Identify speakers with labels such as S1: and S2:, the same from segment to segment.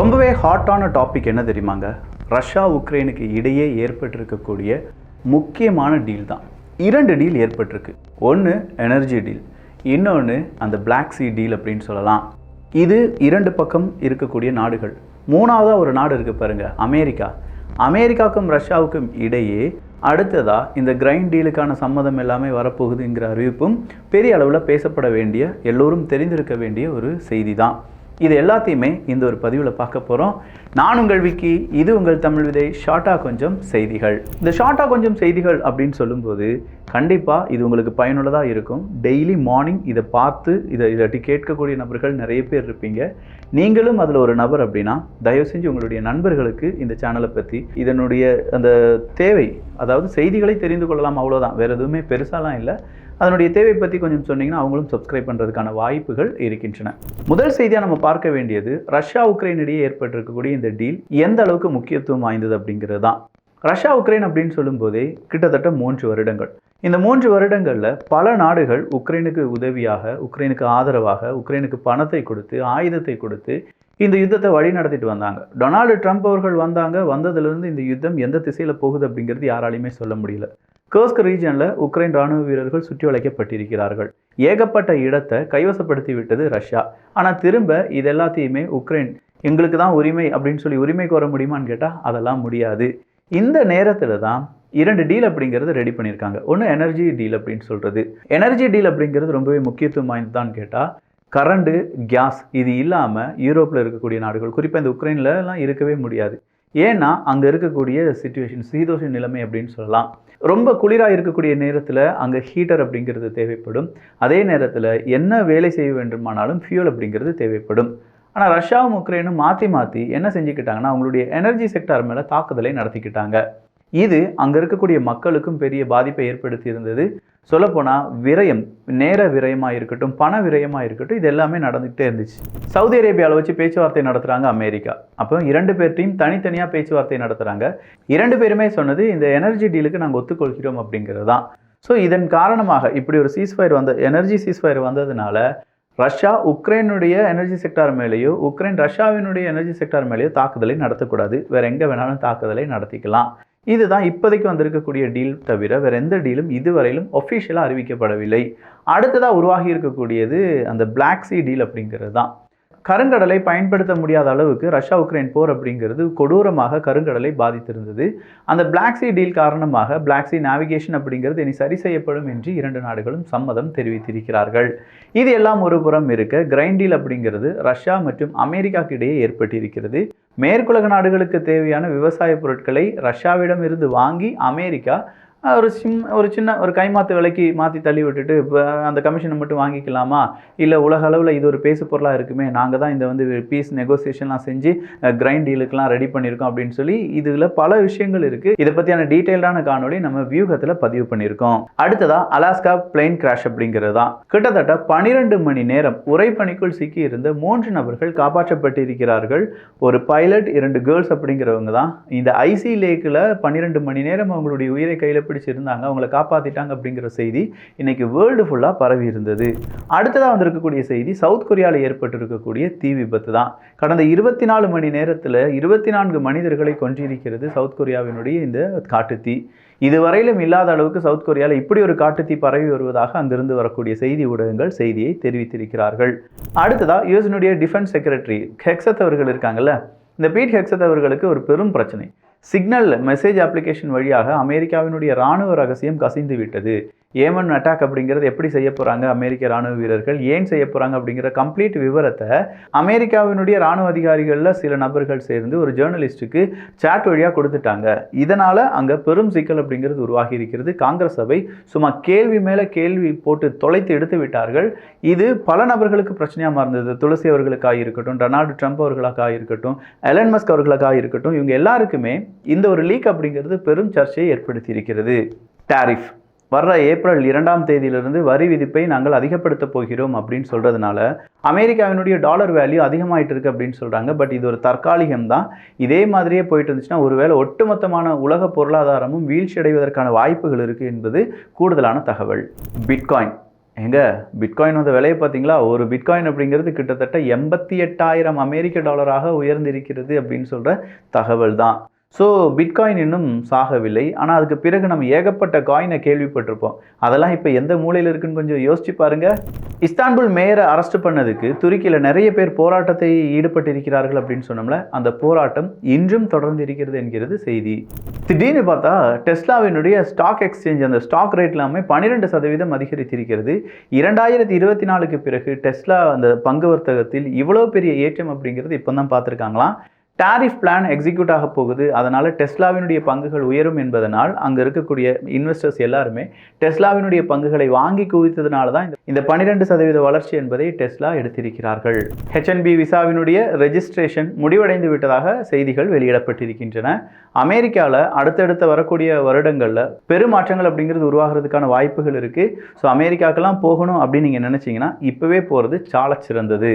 S1: ரொம்பவே ஹாட்டான டாபிக் என்ன தெரியுமாங்க? ரஷ்யா உக்ரைனுக்கு இடையே ஏற்பட்டிருக்கக்கூடிய முக்கியமான டீல் தான். இரண்டு டீல் ஏற்பட்டிருக்கு. ஒன்று எனர்ஜி டீல் இன்னொன்று அந்த பிளாக் சி டீல் அப்படின்னு சொல்லலாம். இது இரண்டு பக்கம் இருக்கக்கூடிய நாடுகள். மூணாவதாக ஒரு நாடு இருக்குது பாருங்க அமெரிக்கா. அமெரிக்காவுக்கும் ரஷ்யாவுக்கும் இடையே அடுத்ததாக இந்த கிரைண்ட் டீலுக்கான சம்மதம் எல்லாமே வரப்போகுதுங்கிற அறிவிப்பும் பெரிய அளவில் பேசப்பட வேண்டிய எல்லோரும் தெரிந்திருக்க வேண்டிய ஒரு செய்தி தான். இது எல்லாத்தையுமே இந்த ஒரு பதிவில் பார்க்க போகிறோம் நான் உங்கள் விக்கி இது உங்கள் தமிழ் விதை ஷார்ட்டாக கொஞ்சம் செய்திகள். இந்த ஷார்ட்டாக கொஞ்சம் செய்திகள் அப்படின்னு சொல்லும்போது கண்டிப்பாக இது உங்களுக்கு பயனுள்ளதாக இருக்கும். டெய்லி மார்னிங் இதை பார்த்து இதை இல்லாட்டி கேட்கக்கூடிய நபர்கள் நிறைய பேர் இருப்பீங்க. நீங்களும் அதில் ஒரு நபர் அப்படின்னா தயவு செஞ்சு உங்களுடைய நண்பர்களுக்கு இந்த சேனலை பற்றி இதனுடைய அந்த தேவை அதாவது செய்திகளை தெரிந்து கொள்ளலாம் அவ்வளோதான் வேறு எதுவுமே பெருசாலாம் இல்லை. அதனுடைய தேவை பற்றி கொஞ்சம் சொன்னீங்கன்னா அவங்களும் சப்ஸ்கிரைப் பண்ணுறதுக்கான வாய்ப்புகள் இருக்கின்றன. முதல் செய்தியாக நம்ம பார்க்க வேண்டியது ரஷ்யா உக்ரைன் இடையே ஏற்பட்டிருக்கக்கூடிய இந்த டீல் எந்த அளவுக்கு முக்கியத்துவம் வாய்ந்தது அப்படிங்கிறது தான் ரஷ்யா உக்ரைன் அப்படின்னு சொல்லும்போதே கிட்டத்தட்ட மூன்று வருடங்கள். இந்த மூன்று வருடங்களில் பல நாடுகள் உக்ரைனுக்கு உதவியாக உக்ரைனுக்கு ஆதரவாக உக்ரைனுக்கு பணத்தை கொடுத்து ஆயுதத்தை கொடுத்து இந்த யுத்தத்தை வழி நடத்திட்டு வந்தாங்க. டொனால்டு ட்ரம்ப் அவர்கள் வந்தாங்க. வந்ததுலேருந்து இந்த யுத்தம் எந்த திசையில் போகுது அப்படிங்கிறது யாராலையுமே சொல்ல முடியல. கர்ஸ்க் ரீஜனில் உக்ரைன் ராணுவ வீரர்கள் சுற்றி வளைக்கப்பட்டிருக்கிறார்கள். ஏகப்பட்ட இடத்தை கைவசப்படுத்தி விட்டது ரஷ்யா. ஆனால் திரும்ப இது எல்லாத்தையுமே உக்ரைன் எங்களுக்கு தான் உரிமை அப்படின்னு சொல்லி உரிமை கோர முடியுமான்னு கேட்டால் அதெல்லாம் முடியாது. இந்த நேரத்தில் தான் இரண்டு டீல் அப்படிங்கிறது ரெடி பண்ணியிருக்காங்க. ஒன்று எனர்ஜி டீல் அப்படின்னு சொல்கிறது எனர்ஜி டீல் அப்படிங்கிறது ரொம்பவே முக்கியத்துவம் வாய்ந்ததான்னு கேட்டால் கரண்டு கேஸ் இது இல்லாமல் யூரோப்பில் இருக்கக்கூடிய நாடுகள் குறிப்பாக இந்த உக்ரைன்லலாம் இருக்கவே முடியாது. ஏன்னா அங்கே இருக்கக்கூடிய சுச்சுவேஷன் சீதோஷ நிலைமை அப்படின்னு சொல்லலாம். ரொம்ப குளிராக இருக்கக்கூடிய நேரத்தில் அங்கே ஹீட்டர் அப்படிங்கிறது தேவைப்படும். அதே நேரத்தில் என்ன வேலை செய்ய வேண்டுமானாலும் ஃபியூல் அப்படிங்கிறது தேவைப்படும். ஆனால் ரஷ்யாவும் உக்ரைனும் மாற்றி மாற்றி என்ன செஞ்சுக்கிட்டாங்கன்னா அவங்களுடைய எனர்ஜி செக்டார் மேலே தாக்குதலை நடத்திக்கிட்டாங்க. இது அங்கே இருக்கக்கூடிய மக்களுக்கும் பெரிய பாதிப்பை ஏற்படுத்தி இருந்தது சொல்லப்போனால் விரயம் நேர விரயமாக இருக்கட்டும் பண விரயமாக இருக்கட்டும் இது எல்லாமே நடந்துகிட்டே இருந்துச்சு. சவுதி அரேபியாவில் வச்சு பேச்சுவார்த்தை நடத்துகிறாங்க அமெரிக்கா. அப்போ இரண்டு பேர்ட்டையும் தனித்தனியாக பேச்சுவார்த்தை நடத்துகிறாங்க இரண்டு பேருமே சொன்னது இந்த எனர்ஜி டீலுக்கு நாங்கள் ஒத்துக்கொள்கிறோம் அப்படிங்கிறது தான் ஸோ இதன் காரணமாக இப்படி ஒரு சீஸ்ஃபயர் வந்த எனர்ஜி சீஸ்ஃபயர் வந்ததுனால ரஷ்யா உக்ரைனுடைய எனர்ஜி செக்டார் மேலேயோ உக்ரைன் ரஷ்யாவினுடைய எனர்ஜி செக்டார் மேலேயோ தாக்குதலை நடத்தக்கூடாது. வேறு எங்கே வேணாலும் தாக்குதலை நடத்திக்கலாம். இதுதான் இப்போதைக்கு வந்திருக்கக்கூடிய டீல் தவிர வேறு எந்த டீலும் இதுவரையிலும் ஒஃபிஷியலாக அறிவிக்கப்படவில்லை. அடுத்ததாக உருவாகி இருக்கக்கூடியது அந்த பிளாக் சி டீல் அப்படிங்கிறது தான். கருங்கடலை பயன்படுத்த முடியாத அளவுக்கு ரஷ்யா உக்ரைன் போர் அப்படிங்கிறது கொடூரமாக கருங்கடலை பாதித்திருந்தது. அந்த பிளாக் சி டீல் காரணமாக பிளாக் சி நேவிகேஷன் அப்படிங்கிறது இனி சரி செய்யப்படும் என்று இரண்டு நாடுகளும் சம்மதம் தெரிவித்திருக்கிறார்கள். இது எல்லாம் ஒரு புறம் இருக்க கிரைண்ட் டீல் அப்படிங்கிறது ரஷ்யா மற்றும் அமெரிக்காக்கு இடையே ஏற்பட்டிருக்கிறது. மேற்குலக நாடுகளுக்கு தேவையான விவசாய பொருட்களை ரஷ்யாவிடம் இருந்து வாங்கி அமெரிக்கா ஒரு சிம் ஒரு சின்ன ஒரு கைமாத்து விலைக்கு மாற்றி தள்ளி விட்டுட்டு இப்போ அந்த கமிஷனை மட்டும் வாங்கிக்கலாமா? இல்லை உலக அளவில் இது ஒரு பேசு பொருளாக இருக்குமே நாங்கள் தான் இந்த வந்து பீஸ் நெகோசியேஷன்லாம் செஞ்சு கிரைண்ட் டீலுக்கெலாம் ரெடி பண்ணியிருக்கோம் அப்படின்னு சொல்லி இதில் பல விஷயங்கள் இருக்குது இதை பற்றியான டீட்டெயில்டான காணொளி நம்ம வியூகத்தில் பதிவு பண்ணியிருக்கோம் அடுத்ததாக அலாஸ்கா பிளைன் கிராஷ் அப்படிங்கிறது தான். கிட்டத்தட்ட பனிரெண்டு மணி நேரம் உரைப்பணிக்குள் சிக்கி இருந்த மூன்று நபர்கள் காப்பாற்றப்பட்டிருக்கிறார்கள். ஒரு பைலட் இரண்டு கேர்ள்ஸ் அப்படிங்கிறவங்க தான். இந்த ஐசி லேக்கில் பன்னிரெண்டு மணி நேரம் அவங்களுடைய உயிரை கையில் பிடிச்சிருந்தாங்க அவங்கள காப்பாற்றிட்டாங்க அப்படிங்கிற செய்தி இன்றைக்கி வேர்ல்டு ஃபுல்லாக பரவி இருந்தது. அடுத்ததாக வந்திருக்கக்கூடிய செய்தி சவுத் கொரியாவில் ஏற்பட்டிருக்கக்கூடிய தீ விபத்து தான். கடந்த இருபத்தி நாலு மணி நேரத்தில் இருபத்தி நான்கு மனிதர்களை கொன்றிருக்கிறது சவுத் கொரியாவினுடைய இந்த காட்டுத்தீ இதுவரையிலும் இல்லாத அளவுக்கு சவுத் கொரியாவில் இப்படி ஒரு காட்டுத்தீ பரவி வருவதாக அங்கிருந்து வரக்கூடிய செய்தி ஊடகங்கள் செய்தியை தெரிவித்திருக்கிறார்கள். அடுத்ததாக யூஎஸ்னுடைய டிஃபென்ஸ் செக்ரட்டரி ஹெக்ஸத் அவர்கள் இருக்காங்கல்ல இந்த பீட் ஹெக்ஸத் அவர்களுக்கு ஒரு பெரும் பிரச்சனை. சிக்னல் மெசேஜ் அப்ளிகேஷன் வழியாக அமெரிக்காவினுடைய இராணுவ ரகசியம் கசிந்து விட்டது ஏமன் அட்டாக் அப்படிங்கிறது எப்படி செய்ய போகிறாங்க அமெரிக்க ராணுவ வீரர்கள்? ஏன் செய்ய போகிறாங்க அப்படிங்கிற கம்ப்ளீட் விவரத்தை அமெரிக்காவினுடைய ராணுவ அதிகாரிகளில் சில நபர்கள் சேர்ந்து ஒரு ஜேர்னலிஸ்ட்டுக்கு சாட் வழியாக கொடுத்துட்டாங்க. இதனால் அங்கே பெரும் சிக்கல் அப்படிங்கிறது உருவாகி இருக்கிறது. காங்கிரஸ் சபை சும்மா கேள்வி மேலே கேள்வி போட்டு தொலைத்து எடுத்து விட்டார்கள். இது பல நபர்களுக்கு பிரச்சனையாக மறந்தது துளசி அவர்களுக்காக இருக்கட்டும் டொனால்டு ட்ரம்ப் அவர்களுக்காக இருக்கட்டும் எலன் மஸ்க் அவர்களுக்காக இருக்கட்டும் இவங்க எல்லாருக்குமே இந்த ஒரு லீக் அப்படிங்கிறது பெரும் சர்ச்சையை ஏற்படுத்தி இருக்கிறது. டாரிஃப் வர்ற ஏப்ரல் இரண்டாம் தேதியிலிருந்து வரி விதிப்பை நாங்கள் அதிகப்படுத்த போகிறோம் அப்படின்னு சொல்கிறதுனால அமெரிக்காவினுடைய டாலர் வேல்யூ அதிகமாயிட்டு இருக்கு அப்படின்னு சொல்கிறாங்க பட் இது ஒரு தற்காலிகம் தான். இதே மாதிரியே போயிட்டு இருந்துச்சுன்னா ஒருவேளை ஒட்டுமொத்தமான உலக பொருளாதாரமும் வீழ்ச்சி அடைவதற்கான வாய்ப்புகள் இருக்குது என்பது கூடுதலான தகவல். பிட்காயின். எங்க? பிட்காயினோட விலையை பார்த்தீங்களா? ஒரு பிட்காயின் அப்படிங்கிறது கிட்டத்தட்ட எண்பத்தி எட்டாயிரம் அமெரிக்க டாலராக உயர்ந்திருக்கிறது அப்படின்னு சொல்கிற தகவல் தான். ஸோ பிட்காயின் இன்னும் சாகவில்லை. ஆனால் அதுக்கு பிறகு நம்ம ஏகப்பட்ட காயினை கேள்விப்பட்டிருப்போம். அதெல்லாம் இப்போ எந்த மூலையில் இருக்குன்னு கொஞ்சம் யோசிச்சு பாருங்க. இஸ்தான்புல் மேயரை அரெஸ்ட் பண்ணதுக்கு துருக்கியில் நிறைய பேர் போராட்டத்தை ஈடுபட்டிருக்கிறார்கள் அப்படின்னு சொன்னோம்ல அந்த போராட்டம் இன்றும் தொடர்ந்து இருக்கிறது என்கிறது செய்தி. திடீர்னு பார்த்தா டெஸ்லாவினுடைய ஸ்டாக் எக்ஸ்சேஞ்ச் அந்த ஸ்டாக் ரேட் எல்லாமே பன்னிரெண்டு சதவீதம் அதிகரித்திருக்கிறது. இரண்டாயிரத்தி இருபத்தி நாலுக்கு பிறகு டெஸ்லா அந்த பங்கு வர்த்தகத்தில் இவ்வளோ பெரிய ஏற்றம் அப்படிங்கிறது இப்போ தான் பார்த்துருக்காங்களாம். டாரிஃப் பிளான் எக்ஸிக்யூட் ஆக போகுது. அதனால் டெஸ்லாவினுடைய பங்குகள் உயரும் என்பதனால் அங்கே இருக்கக்கூடிய இன்வெஸ்டர்ஸ் எல்லாருமே டெஸ்லாவினுடைய பங்குகளை வாங்கி குவித்ததுனால தான் இந்த- இந்த பன்னிரெண்டு சதவீத வளர்ச்சி என்பதை டெஸ்லா எடுத்திருக்கிறார்கள். ஹெச்என்பி விசாவினுடைய ரெஜிஸ்ட்ரேஷன் முடிவடைந்து விட்டதாக செய்திகள் வெளியிடப்பட்டிருக்கின்றன. அமெரிக்காவில் அடுத்தடுத்த வரக்கூடிய வருடங்களில் பெருமாற்றங்கள் அப்படிங்கிறது உருவாகிறதுக்கான வாய்ப்புகள் இருக்குது ஸோ அமெரிக்காக்கெல்லாம் போகணும் அப்படின்னு நீங்கள் நினச்சிங்கன்னா இப்போவே போகிறது சால சிறந்தது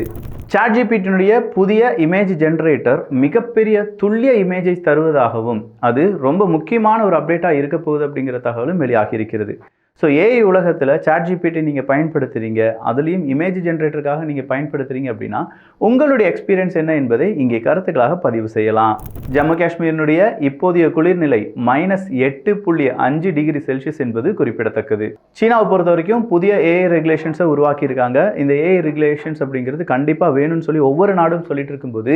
S1: சாட்ஜிபிட்டினுடைய புதிய இமேஜ் ஜென்ரேட்டர் மிகப்பெரிய துல்லிய இமேஜை தருவதாகவும் அது ரொம்ப முக்கியமான ஒரு அப்டேட்டாக இருக்க போகுது அப்படிங்கிற தகவலும் வெளியாகி இருக்கிறது. ஸோ ஏஐ உலகத்தில் சாட்ஜிபிடி நீங்கள் பயன்படுத்துகிறீங்க அதுலேயும் இமேஜ் ஜென்ரேட்டருக்காக நீங்கள் பயன்படுத்துகிறீங்க அப்படின்னா உங்களுடைய எக்ஸ்பீரியன்ஸ் என்ன என்பதை இங்கே கருத்துக்களாக பதிவு செய்யலாம். ஜம்மு காஷ்மீரினுடைய இப்போதைய குளிர்நிலை மைனஸ் எட்டு புள்ளி அஞ்சு டிகிரி செல்சியஸ் என்பது குறிப்பிடத்தக்கது. சீனாவை பொறுத்த வரைக்கும் புதிய ஏஐ ரெகுலேஷன்ஸை உருவாக்கியிருக்காங்க. இந்த ஏஐ ரெகுலேஷன்ஸ் அப்படிங்கிறது கண்டிப்பாக வேணும்னு சொல்லி ஒவ்வொரு நாடும் சொல்லிட்டு இருக்கும்போது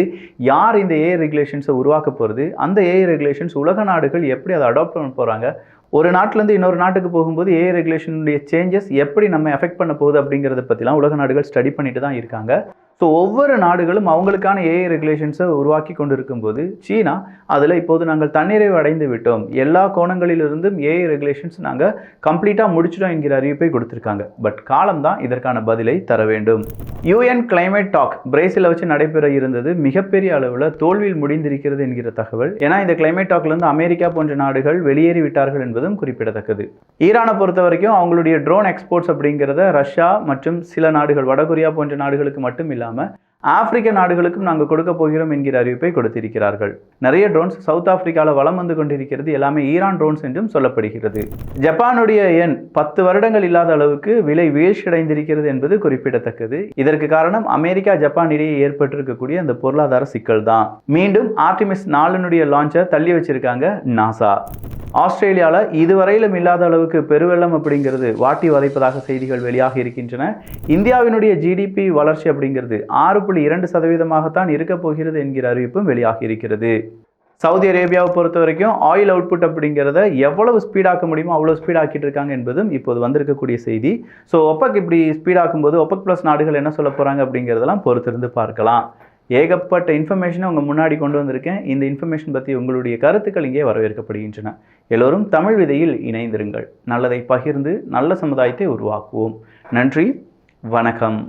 S1: யார் இந்த ஏஐ ரெகுலேஷன்ஸை உருவாக்க போகிறது அந்த ஏஐ ரெகுலேஷன்ஸ் உலக நாடுகள் எப்படி அதை அடாப்ட் பண்ண போகிறாங்க ஒரு நாட்டிலேருந்து இன்னொரு நாட்டுக்கு போகும்போது ஏஐ ரெகுலேஷனுடைய சேஞ்சஸ் எப்படி நம்ம எஃபெக்ட் பண்ண போகுது அப்படிங்கிறத பற்றிலாம் உலக நாடுகள் ஸ்டடி பண்ணிட்டு தான் இருக்காங்க. ஸோ ஒவ்வொரு நாடுகளும் அவங்களுக்கான ஏஐ ரெகுலேஷன்ஸை உருவாக்கி கொண்டு இருக்கும்போது சீனா அதில் இப்போது நாங்கள் தன்னிறைவு அடைந்து விட்டோம். எல்லா கோணங்களிலிருந்தும் ஏஐ ரெகுலேஷன்ஸ் நாங்கள் கம்ப்ளீட்டாக முடிச்சிட்டோம் என்கிற அறிவிப்பை கொடுத்துருக்காங்க. பட் காலம்தான் இதற்கான பதிலை தர வேண்டும். யூஎன் கிளைமேட் டாக் பிரேசிலை வச்சு நடைபெற இருந்தது மிகப்பெரிய அளவில் தோல்வியில் முடிந்திருக்கிறது என்கிற தகவல். ஏன்னா இந்த கிளைமேட் டாக்லேருந்து அமெரிக்கா போன்ற நாடுகள் வெளியேறி விட்டார்கள் என்பதும் குறிப்பிடத்தக்கது. ஈரானை பொறுத்த வரைக்கும் அவங்களுடைய ட்ரோன் எக்ஸ்போர்ட்ஸ் அப்படிங்கிறத ரஷ்யா மற்றும் சில நாடுகள் வடகொரியா போன்ற நாடுகளுக்கு மட்டும் இல்லாமல் ama ஆப்பிரிக்க நாடுகளுக்கும் நாங்கள் கொடுக்க போகிறோம் என்கிற அறிவிப்பை கொடுத்திருக்கிறார்கள். நிறைய ட்ரோன்ஸ் சவுத் ஆப்பிரிக்காவில் வளம் வந்து கொண்டிருக்கிறது. எல்லாமே ஈரான் ட்ரோன்ஸ் என்றும் சொல்லப்படுகிறது. ஜப்பானுடைய எண் பத்து வருடங்கள் இல்லாத அளவுக்கு விலை வீழ்ச்சியடைந்திருக்கிறது என்பது குறிப்பிடத்தக்கது. இதற்கு காரணம் அமெரிக்கா ஜப்பான் இடையே ஏற்பட்டிருக்கக்கூடிய அந்த பொருளாதார சிக்கல் தான். மீண்டும் ஆர்டிமிஸ் நாலனுடைய லான்ச்சை தள்ளி வச்சிருக்காங்க நாசா. ஆஸ்திரேலியாவில் இதுவரையிலும் இல்லாத அளவுக்கு பெருவெள்ளம் அப்படிங்கிறது வாட்டி வதைப்பதாக செய்திகள் வெளியாகி இருக்கின்றன. இந்தியாவினுடைய ஜிடிபி வளர்ச்சி அப்படிங்கிறது ஆறு புள்ளி இரண்டு சதவீதமாகத்தான் இருக்கப் போகிறது என்கிற அறிவிப்பும் வெளியாகி இருக்கிறது. சவுதி அரேபியாவை பொறுத்த வரைக்கும் ஆயில் அவுட்புட் அப்படிங்கிறத எவ்வளவு ஸ்பீடாக்க முடியுமோ அவ்வளோ ஸ்பீடாக்கிட்டு இருக்காங்க என்பதும் இப்போது வந்திருக்கக்கூடிய செய்தி. ஸோ ஒப்பக் இப்படி ஸ்பீடாக்கும் போது ஒப்பக் ப்ளஸ் நாடுகள் என்ன சொல்ல போகிறாங்க அப்படிங்கிறதெல்லாம் பொறுத்திருந்து பார்க்கலாம். ஏகப்பட்ட இன்ஃபர்மேஷனை உங்கள் முன்னாடி கொண்டு வந்திருக்கேன். இந்த இன்ஃபர்மேஷன் பற்றி உங்களுடைய கருத்துக்கள் இங்கே வரவேற்கப்படுகின்றன. எல்லோரும் தமிழ் விதையில் இணைந்திருங்கள். நல்லதை பகிர்ந்து நல்ல சமுதாயத்தை உருவாக்குவோம். நன்றி. வணக்கம்.